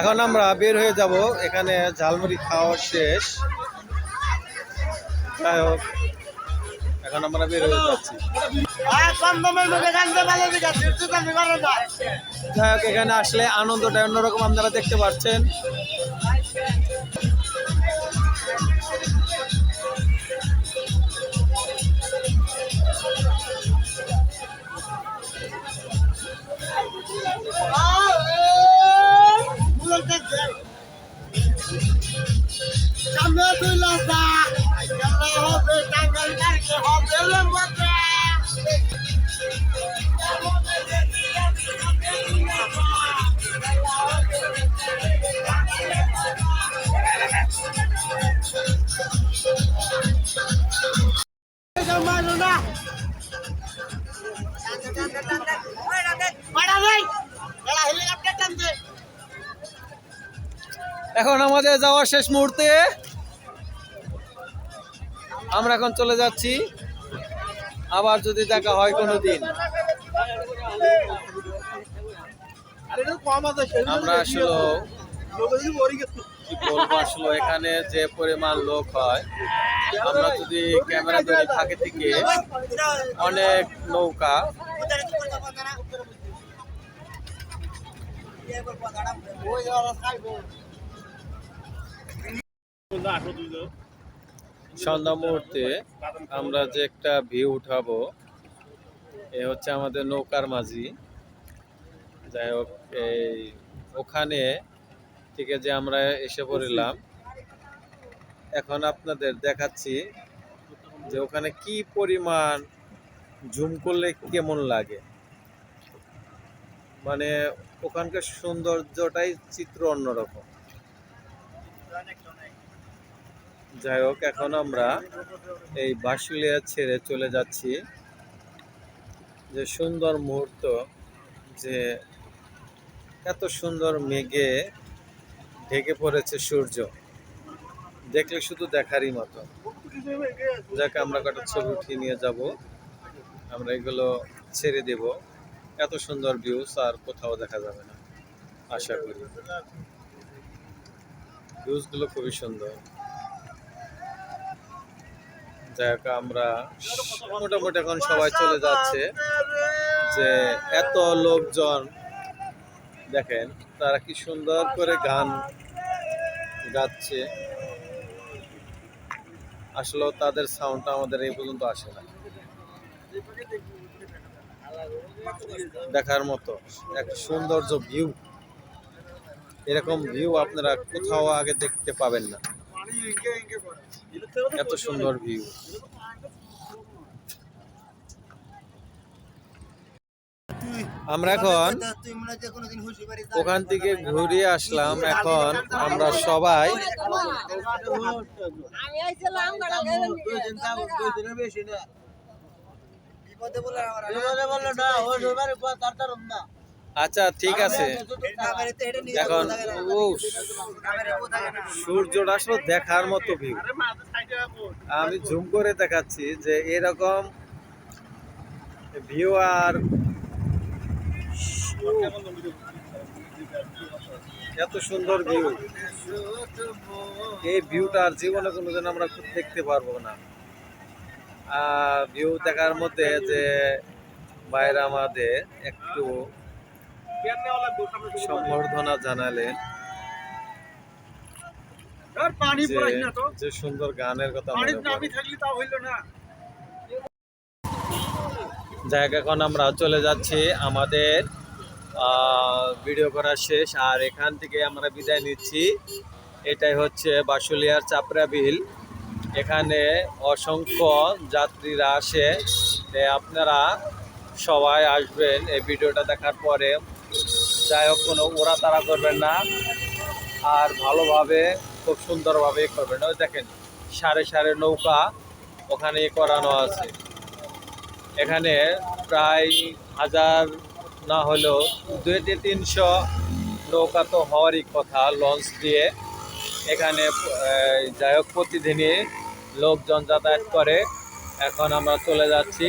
এখন আমরা বের হয়ে যাব। এখানে ঝালমুড়ি খাওয়া শেষ। যাই হোক, এখন আমরা বের হয়ে যাচ্ছি। যাই হোক, এখানে আসলে আনন্দটা অন্যরকম আপনারা দেখতে পাচ্ছেন। এখন আমাদের যাওয়া শেষ মুহূর্তে আমরা এখন চলে যাচ্ছি। আবার যদি দেখা হয় কোনো দিন আমরা আসলে বলব এখানে যে পরিমাণ লোক হয়, আমরা যদি ক্যামেরা ধরি ফাঁকে থেকে অনেক নৌকা। সন্ধ্যা মুহূর্তে আমরা যে একটা ভিউ উঠাবো, এ হচ্ছে আমাদের নৌকার মাঝি। যাই হোক, এই ওখানে থেকে যে আমরা এসে পড়লাম, এখন আপনাদের দেখাচ্ছি যে ওখানে কি পরিমাণ জুম করলে কেমন লাগে। মানে ওখানকার সৌন্দর্যটাই চিত্র অন্যরকম। যাই হোক, এখন আমরা এই বাসুলিয়া ছেড়ে চলে যাচ্ছি। যে সুন্দর মুহূর্ত, যে এত সুন্দর মেঘে ঢেকে পড়েছে সূর্য। দেখলে শুধু দেখারই মতো। যাকে, আমরা কটা ছবি উঠিয়ে নিয়ে যাব। আমরা এগুলো ছেড়ে দেব। এত সুন্দর ভিউস আর কোথাও দেখা যাবে না। আশা করি। ভিউজগুলো খুবই সুন্দর। যাই আমরা মোটামুটি এখন সবাই চলে যাচ্ছে। যে এত লোকজন, দেখেন তারা কি সুন্দর করে গান গাচ্ছে। আসলে তাদের সাউন্ডটা আমাদের এই পর্যন্ত আসে না। দেখার মতো এক সৌন্দর্য ভিউ এরকম ভিউ আপনারা কোথাও আগে দেখতে পাবেন না। এত সুন্দর ভিউ আমরা এখন ওখান থেকে ঘুরিয়ে আসলাম। এখন আমরা সবাই আমি আইছিলাম গাড়া আচ্ছা ঠিক আছে। এখন ও সূর্যটা আসলে দেখার মতো ভিউ আমি জুম করে দেখাচ্ছি যে এরকম ভিউ আর এত সুন্দর ভিউ এই ভিউটা আর জীবনে কোনোদিন আমরা খুব দেখতে পারব না। আর ভিউ দেখার মধ্যে যে বাইরে আমাদের একটু সম্বর্ধনা জানালেন যে- যে সুন্দর গানের কথা জায়গা এখন আমরা চলে যাচ্ছি আমাদের ভিডিও করা শেষ। আর এখান থেকে আমরা বিদায় নিচ্ছি। এটাই হচ্ছে বাসুলিয়ার চাপড়া বিল। এখানে অসংখ্য যাত্রীরা আসে। আপনারা সবাই আসবেন এই ভিডিওটা দেখার পরে। যাই হোক, কোনো ওরা তারা করবেন না। আর ভালোভাবে, খুব সুন্দরভাবে করবেন। ওই দেখেন সাড়ে সারে নৌকা ওখানে করানো আছে। এখানে প্রায় হাজার না হলেও দুই থেকে তিনশো নৌকা তো হওয়ারই কথা, লঞ্চ দিয়ে। এখানে যাই হোক, প্রতিদিনই লোকজন যাতায়াত করে। এখন আমরা চলে যাচ্ছি।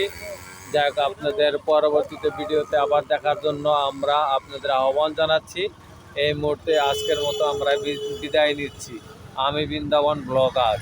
যাই হোক আপনাদের পরবর্তীতে ভিডিওতে আবার দেখার জন্য আমরা আপনাদের আহ্বান জানাচ্ছি। এই মুহূর্তে আজকের মতো আমরা বিদায় নিচ্ছি। আমি বৃন্দাবন ব্লগার।